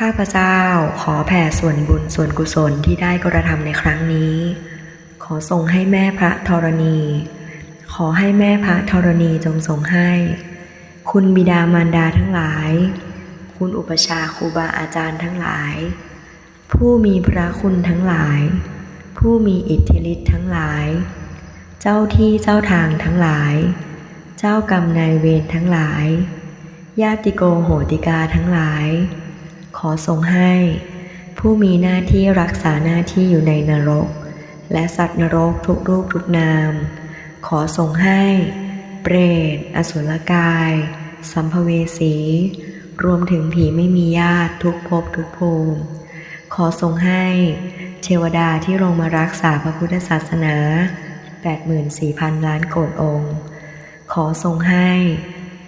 ข้าพเจ้าขอแผ่ส่วนบุญส่วนกุศลที่ได้กระทำในครั้งนี้ ขอส่งให้แม่พระธรณี ขอให้แม่พระธรณีจงส่งให้ คุณบิดามารดาทั้งหลาย คุณอุปชาครูบาอาจารย์ทั้งหลาย ผู้มีพระคุณทั้งหลาย ผู้มีอิทธิฤทธิ์ทั้งหลาย เจ้าที่เจ้าทางทั้งหลาย เจ้ากรรมนายเวรทั้งหลาย ญาติโกโหติกาทั้งหลาย อทรงให้ ผู้มีหน้าที่รักษาหน้าที่อยู่ในนรก และสัตว์นรกทุกรูปทุกนาม ขอทรงให้ เปรต อสุรกาย สัมภเวสี รวมถึงผีไม่มีญาติทุกภพทุกภูมิ ขอทรงให้ เทวดาที่ลงมารักษาพระพุทธศาสนา 84,000 ล้านโกรธองค์ ขอทรงให้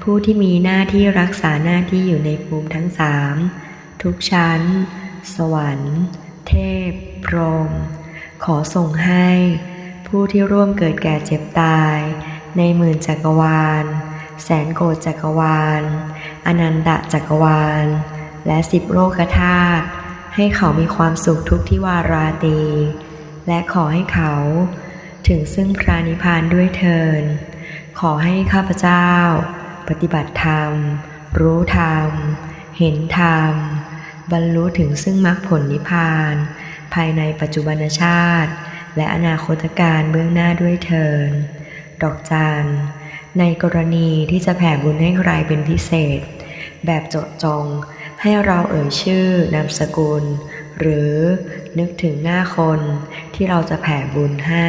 ผู้ที่มีหน้าที่รักษาหน้าที่อยู่ในภูมิทั้งสาม ทุกชั้น สวรรค์ เทพ พรหมขอส่งให้ ผู้ที่ร่วมเกิดแก่เจ็บตาย ในหมื่นจักรวาล แสนโกฏจักรวาล อนันตจักรวาล และสิบโลกธาตุให้เขามีความสุขทุกที่วาราตี และขอให้เขา ถึงซึ่งพระนิพพานด้วยเทิน ขอให้ข้าพเจ้า ปฏิบัติธรรม รู้ธรรม เห็นธรรม บรรลุถึงซึ่งมรรคผลนิพพาน ภายในปัจจุบันชาติ และอนาคตการเบื้องหน้าด้วยเทินดอกจันในกรณีที่จะแผ่บุญให้ใครเป็นพิเศษ แบบเจาะจง ให้เราเอ่ยชื่อนามสกุล หรือนึกถึงหน้าคนที่เราจะแผ่บุญให้